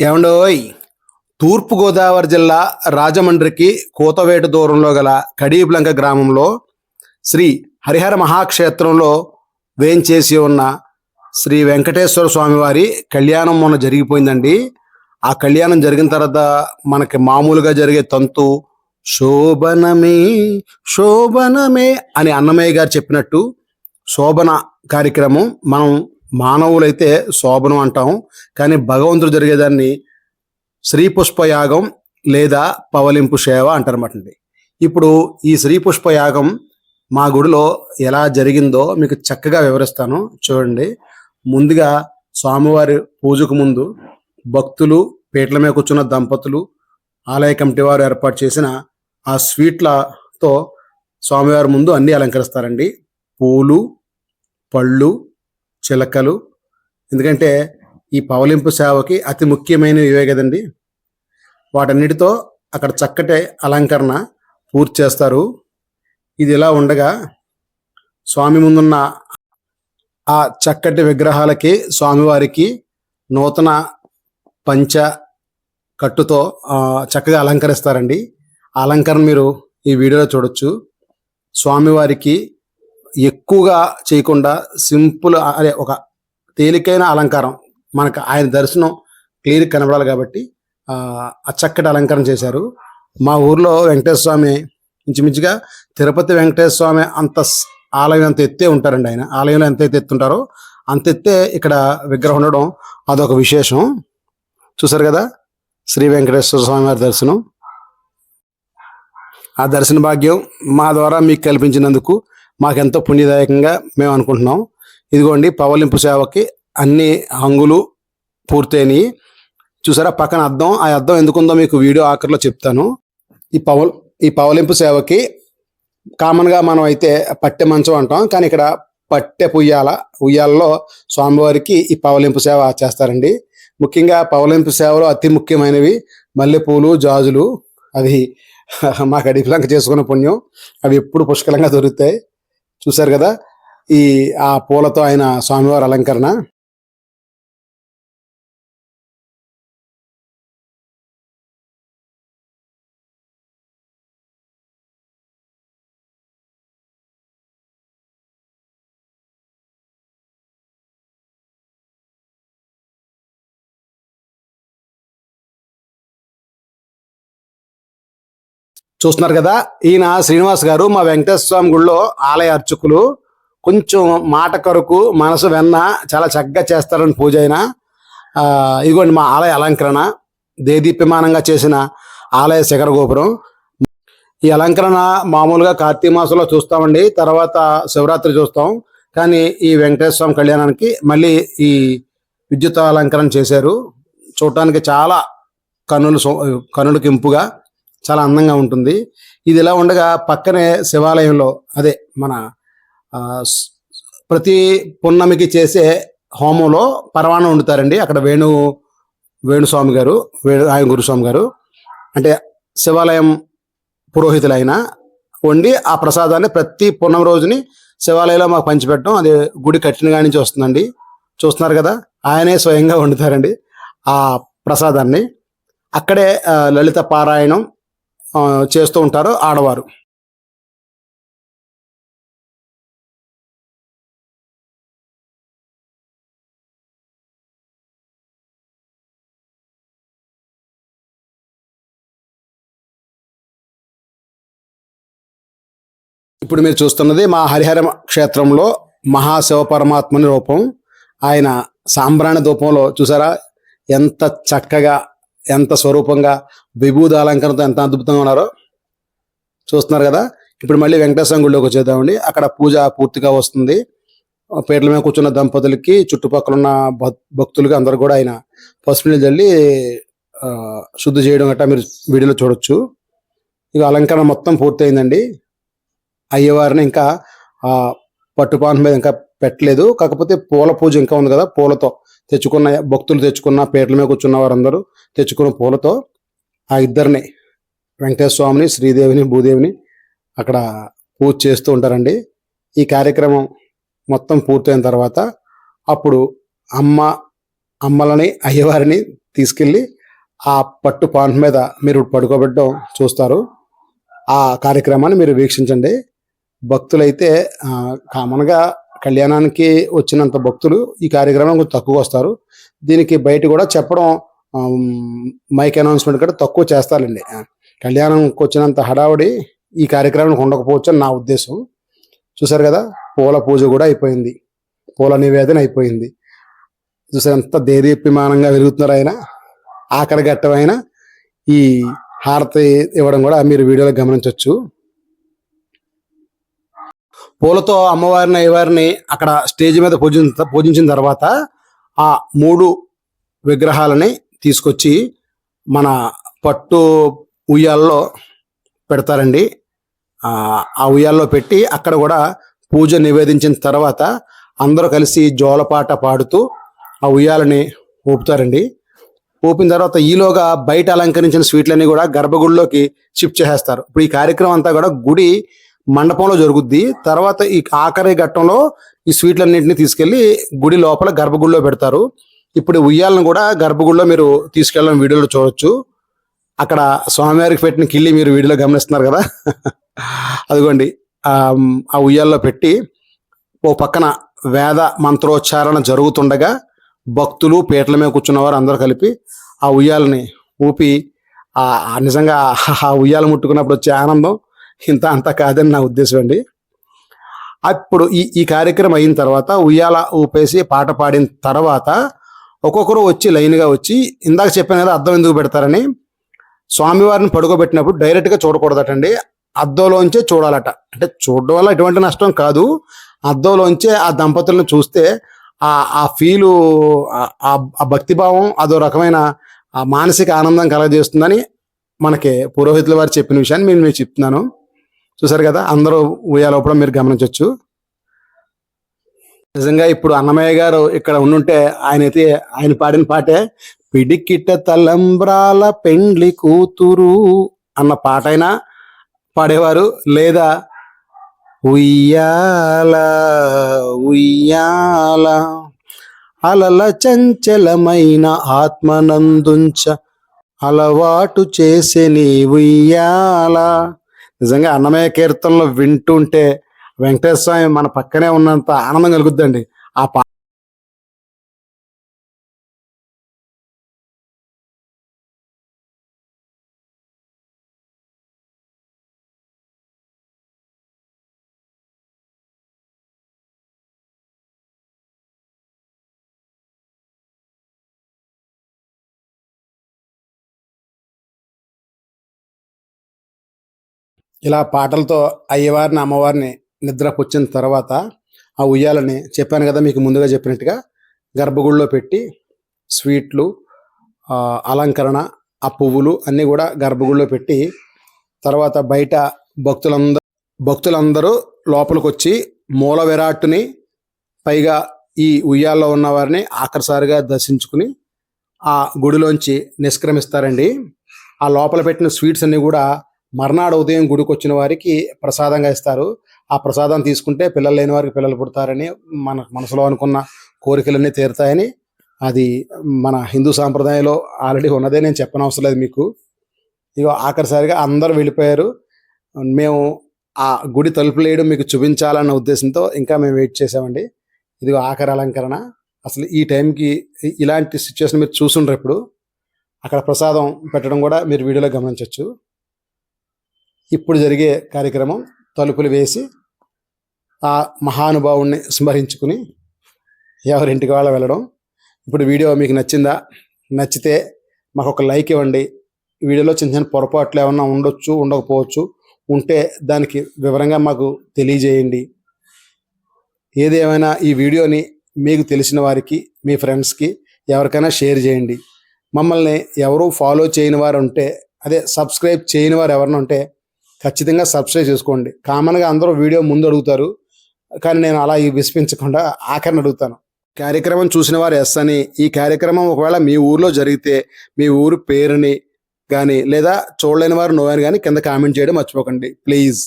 ఏమండోయ్ తూర్పుగోదావరి జిల్లా రాజమండ్రికి కోతవేటు దూరంలో గల కడీపులంక గ్రామంలో శ్రీ హరిహర మహాక్షేత్రంలో వేంచేసి ఉన్న శ్రీ వెంకటేశ్వర స్వామివారి కళ్యాణం మొన్న జరిగిపోయిందండి. ఆ కళ్యాణం జరిగిన తర్వాత మనకి మామూలుగా జరిగే తంతు శోభనమే శోభనమే అని అన్నమయ్య గారు చెప్పినట్టు శోభన కార్యక్రమం మనం మానవులైతే శోభనం అంటాం కానీ భగవంతుడు జరిగేదాన్ని శ్రీ పుష్పయాగం లేదా పవలింపు సేవ అంటారన్నమాటండి. ఇప్పుడు ఈ శ్రీ పుష్పయాగం మా గుడిలో ఎలా జరిగిందో మీకు చక్కగా వివరిస్తాను. చూడండి. ముందుగా స్వామివారి పూజకు ముందు భక్తులు పీటల మీద కూర్చున్న దంపతులు ఆలయ కమిటీ వారు ఏర్పాటు చేసిన ఆ స్వీట్లతో స్వామివారి ముందు అన్ని అలంకరిస్తారండి. పూలు పళ్ళు చిలకలు. ఎందుకంటే ఈ పవలింపు సేవకి అతి ముఖ్యమైనవి ఇవే కదండి. వాటన్నిటితో అక్కడ చక్కటి అలంకరణ పూర్తి చేస్తారు. ఇది ఇలా ఉండగా స్వామి ముందున్న ఆ చక్కటి విగ్రహాలకి స్వామివారికి నూతన పంచ కట్టుతో చక్కగా అలంకరిస్తారండి. ఆ అలంకరణ మీరు ఈ వీడియోలో చూడొచ్చు. స్వామివారికి ఎక్కువగా చేయకుండా సింపుల్ అదే ఒక తేలికైన అలంకారం. మనకు ఆయన దర్శనం క్లియర్ కనబడాలి కాబట్టి ఆ చక్కటి అలంకారం చేశారు. మా ఊర్లో వెంకటేశ్వర స్వామి ఇంచుమించుగా తిరుపతి వెంకటేశ్వర స్వామి అంత ఆలయం అంత ఎత్తే ఉంటారండి ఆయన. ఆలయంలో ఎంత ఎత్తే ఎత్తుంటారో అంత ఎత్తే ఇక్కడ విగ్రహం ఉండడం అదొక విశేషం. చూసారు కదా? శ్రీ వెంకటేశ్వర స్వామి వారి దర్శనం. ఆ దర్శన భాగ్యం మా ద్వారా మీకు కల్పించినందుకు మాకెంతో పుణ్యదాయకంగా మేము అనుకుంటున్నాం. ఇదిగోండి పవలింపు సేవకి అన్ని హంగులు పూర్తయినాయి. చూసారా పక్కన అద్దం ఆ అద్దం ఎందుకుందో మీకు వీడియో ఆఖరిలో చెప్తాను. ఈ పవల్ ఈ పవలింపు సేవకి కామన్గా మనం అయితే పట్టె మంచం అంటాం కానీ ఇక్కడ పట్టె పుయ్యాల ఉయ్యాలలో స్వామివారికి ఈ పవలింపు సేవ చేస్తారండి. ముఖ్యంగా పవలింపు సేవలో అతి ముఖ్యమైనవి. మల్లెపూలు జాజులు అది మాకు అడిపిలంక చేసుకున్న పుణ్యం. అవి ఎప్పుడు పుష్కలంగా దొరుకుతాయి. చూశారు కదా? ఈ ఆ పూలతో ఆయన స్వామివారి అలంకరణ. చూస్తున్నారు కదా ఈయన శ్రీనివాస్ గారు మా వెంకటేశ్వర స్వామి గుళ్ళో ఆలయ అర్చకులు. కొంచెం మాట కొరకు మనసు వెన్న చాలా చక్కగా చేస్తారని పూజ అయినా ఇదిగోండి మా ఆలయ అలంకరణ. దేదీప్యమానంగా చేసిన ఆలయ శిఖర గోపురం. ఈ అలంకరణ మామూలుగా కార్తీక మాసంలో చూస్తామండి తర్వాత శివరాత్రి చూస్తాం. కానీ ఈ వెంకటేశ్వర స్వామి కళ్యాణానికి మళ్ళీ ఈ విద్యుత్ అలంకరణ చేశారు. చూడటానికి చాలా కన్నులు సో- కన్నులకు ఇంపుగా. చాలా అందంగా ఉంటుంది. ఇది ఇలా ఉండగా పక్కనే శివాలయంలో అదే మన ప్రతి పున్నమికి చేసే హోమంలో పరవాణం వండుతారండి. అక్కడ వేణు వేణుస్వామి గారు వేణు ఆయన గురుస్వామి గారు. అంటే శివాలయం పురోహితులైన వండి ఆ ప్రసాదాన్ని ప్రతి పున్నం రోజుని శివాలయంలో మాకు పంచిపెట్టడం. అది గుడి కట్టిన కాడి నుంచి వస్తుందండి. చూస్తున్నారు కదా ఆయనే స్వయంగా వండుతారండి ఆ ప్రసాదాన్ని. అక్కడే లలిత పారాయణం చేస్తూ ఉంటారు ఆడవారు. ఇప్పుడు మీరు చూస్తున్నది మా హరిహర క్షేత్రంలో మహాశివ పరమాత్మని రూపం. ఆయన సాంబ్రాణి ధూపంలో చూసారా? ఎంత చక్కగా ఎంత స్వరూపంగా విభూద అలంకరణతో ఎంత అద్భుతంగా ఉన్నారో చూస్తున్నారు కదా. ఇప్పుడు మళ్ళీ వెంకటేశ్వర గుడిలోకి వచ్చేద్దామండి. అక్కడ పూజ పూర్తిగా వస్తుంది. పీటల మీద కూర్చున్న దంపతులకి చుట్టుపక్కల ఉన్న భక్- భక్తులకి అందరు కూడా ఆయన పసుపు నీళ్ళు చల్లి శుద్ధి చేయడం గట్టా మీరు వీడియోలో చూడొచ్చు. ఇక అలంకరణ మొత్తం పూర్తయిందండి. అయ్యవారిని ఇంకా ఆ పట్టుపాన్ మీద ఇంకా పెట్టలేదు. కాకపోతే పూల పూజ ఇంకా ఉంది కదా పూలతో తెచ్చుకున్న భక్తులు తెచ్చుకున్న పీటల మీద కూర్చున్న వారందరూ తెచ్చుకున్న పూలతో ఆ ఇద్దరిని వెంకటేశ్వర స్వామిని శ్రీదేవిని భూదేవిని అక్కడ పూజ చేస్తూ ఉంటారండి. ఈ కార్యక్రమం మొత్తం పూర్తయిన తర్వాత అప్పుడు అమ్మ అమ్మలని అయ్యవారిని తీసుకెళ్ళి ఆ పట్టు పాంట్ మీద మీరు పడుకోబెట్టడం చూస్తారు. ఆ కార్యక్రమాన్ని మీరు వీక్షించండి. భక్తులైతే కామన్గా కళ్యాణానికి వచ్చినంత భక్తులు ఈ కార్యక్రమం కొంచెం తక్కువ వస్తారు. దీనికి బయట కూడా చెప్పడం మైక్ అనౌన్స్మెంట్ కూడా తక్కువ చేస్తారండి. కళ్యాణంకి వచ్చినంత హడావుడి ఈ కార్యక్రమానికి ఉండకపోవచ్చు అని నా ఉద్దేశం. చూసారు కదా పూల పూజ కూడా అయిపోయింది. పూల నివేదన అయిపోయింది. చూసారు ఎంత దేదీప్యమానంగా వెలుగుతున్నారు ఆయన. ఆఖరి ఘట్టమైన ఈ హారతి ఇవ్వడం కూడా మీరు వీడియోలో గమనించవచ్చు. పూలతో అమ్మవారిని అయ్యవారిని అక్కడ స్టేజ్ మీద పూజించిన పూజించిన తర్వాత ఆ మూడు విగ్రహాలని తీసుకొచ్చి మన పట్టు ఉయ్యాల్లో పెడతారండి. ఆ ఉయ్యాల్లో పెట్టి అక్కడ కూడా పూజ నివేదించిన తర్వాత అందరూ కలిసి జోలపాట పాడుతూ ఆ ఉయ్యాలని ఊపుతారండి. ఊపిన తర్వాత ఈలోగా బయట అలంకరించిన స్వీట్లన్నీ కూడా గర్భగుడిలోకి షిఫ్ట్ చేసేస్తారు. ఇప్పుడు ఈ కార్యక్రమం అంతా కూడా గుడి మండపంలో జరుగుద్ది. తర్వాత ఈ ఆఖరి ఘట్టంలో ఈ స్వీట్లన్నింటినీ తీసుకెళ్ళి గుడి లోపల గర్భగుడిలో పెడతారు. ఇప్పుడు ఉయ్యాలను కూడా గర్భగుడిలో మీరు తీసుకెళ్ళడం వీడియోలో చూడొచ్చు. అక్కడ స్వామివారికి పెట్టిన కిళ్ళి మీరు వీడియోలో గమనిస్తున్నారు కదా? అదిగోండి. ఆ, ఉయ్యాల్లో పెట్టి ఓ పక్కన వేద మంత్రోచ్చారణ జరుగుతుండగా భక్తులు పీటల మీద కూర్చున్నవారు అందరూ కలిపి ఆ ఉయ్యాలని ఊపి ఆ నిజంగా ఆ ఉయ్యాల ముట్టుకున్నప్పుడు వచ్చే ఆనందం ఇంత అంత కాదని నా ఉద్దేశం అండి. అప్పుడు ఈ ఈ కార్యక్రమం అయిన తర్వాత ఉయ్యాల ఊపేసి పాట పాడిన తర్వాత ఒక్కొక్కరు వచ్చి లైన్గా వచ్చి ఇందాక చెప్పాను కదా అద్దం ఎందుకు పెడతారని. స్వామివారిని పడుకోబెట్టినప్పుడు డైరెక్ట్గా చూడకూడదటండి. అద్దంలోంచే చూడాలట. అంటే చూడడం వల్ల ఎటువంటి నష్టం కాదు. అద్దంలోంచే ఆ దంపతులను చూస్తే ఆ ఆ ఫీలు ఆ- ఆ భక్తిభావం అదో రకమైన ఆ మానసిక ఆనందం కలగజేస్తుందని మనకి పురోహితుల వారు చెప్పిన విషయాన్ని నేను మీకు చెప్తున్నాను. చూసారు కదా అందరూ ఉయ్యాలోపడం మీరు గమనించవచ్చు నిజంగా ఇప్పుడు అన్నమయ్య గారు ఇక్కడ ఉండుంటే ఆయన అయితే ఆయన పాడిన పాటే పిడికిట తలంబ్రాల పెండ్లి కూతురు అన్న పాట అయినా పాడేవారు. లేదా ఉయ్యాల ఉయ్యాల అలల చంచలమైన ఆత్మనందుంచ అలవాటు చేసే నీ ఉయ్యాల నిజంగా అన్నమయ్య కీర్తనలు వింటుంటే వెంకటేశ్వర స్వామి మన పక్కనే ఉన్నంత ఆనందం కలుగుద్దండి. ఆ పా ఇలా పాటలతో అయ్యవారిని అమ్మవారిని నిద్రపుచ్చిన తర్వాత ఆ ఉయ్యాలని చెప్పాను కదా మీకు ముందుగా చెప్పినట్టుగా గర్భగుడిలో పెట్టి స్వీట్లు అలంకరణ ఆ పువ్వులు అన్నీ కూడా గర్భగుడిలో పెట్టి తర్వాత బయట భక్తులందరూ భక్తులందరూ లోపలికి వచ్చి మూల విరాట్టుని పైగా ఈ ఉయ్యాల్లో ఉన్న వారిని ఆఖరిసారిగా దర్శించుకుని ఆ గుడిలోంచి నిష్క్రమిస్తారండి. ఆ లోపల పెట్టిన స్వీట్స్ అన్ని కూడా మర్నాడు ఉదయం గుడికి వచ్చిన వారికి ప్రసాదంగా ఇస్తారు. ఆ ప్రసాదం తీసుకుంటే పిల్లలు లేని వారికి పిల్లలు పుడతారని మన మనసులో అనుకున్న కోరికలన్నీ తీరుతాయని అది మన హిందూ సాంప్రదాయంలో ఆల్రెడీ ఉన్నదే నేను చెప్పనవసరం లేదు మీకు. ఇక ఆఖరిసారిగా అందరూ వెళ్ళిపోయారు. మేము ఆ గుడి తలుపులు వేయడం మీకు చూపించాలన్న ఉద్దేశంతో ఇంకా మేము వెయిట్ చేసామండి. ఇదిగో ఆఖరి అలంకరణ. అసలు ఈ టైంకి ఇలాంటి సిచ్యువేషన్ మీరు చూసుండ్రు ఇప్పుడు. అక్కడ ప్రసాదం పెట్టడం కూడా మీరు వీడియోలో గమనించవచ్చు ఇప్పుడు జరిగే కార్యక్రమం తలుపులు వేసి ఆ మహానుభావుణ్ణి స్మరించుకుని ఎవరింటికి వాళ్ళ వెళ్ళడం. ఇప్పుడు వీడియో మీకు నచ్చిందా? నచ్చితే మాకు ఒక లైక్ ఇవ్వండి. వీడియోలో చిన్న చిన్న పొరపాట్లు ఏమన్నా ఉండొచ్చు ఉండకపోవచ్చు ఉంటే దానికి వివరంగా మాకు తెలియజేయండి. ఏదేమైనా ఈ వీడియోని మీకు తెలిసిన వారికి మీ ఫ్రెండ్స్కి ఎవరికైనా షేర్ చేయండి. మమ్మల్ని ఎవరు ఫాలో చేయని వారు ఉంటే అదే సబ్స్క్రైబ్ చేయని వారు ఎవరైనా ఉంటే ఖచ్చితంగా సబ్స్క్రైబ్ చేసుకోండి. కామన్గా అందరూ వీడియో ముందు అడుగుతారు. కానీ నేను అలా ఈ విసిపించకుండా ఆఖరిని అడుగుతాను. కార్యక్రమం చూసిన వారు ఎస్ అని ఈ కార్యక్రమం ఒకవేళ మీ ఊర్లో జరిగితే మీ ఊరు పేరుని కానీ లేదా చూడలేని వారు నోని కానీ కింద కామెంట్ చేయడం మర్చిపోకండి. ప్లీజ్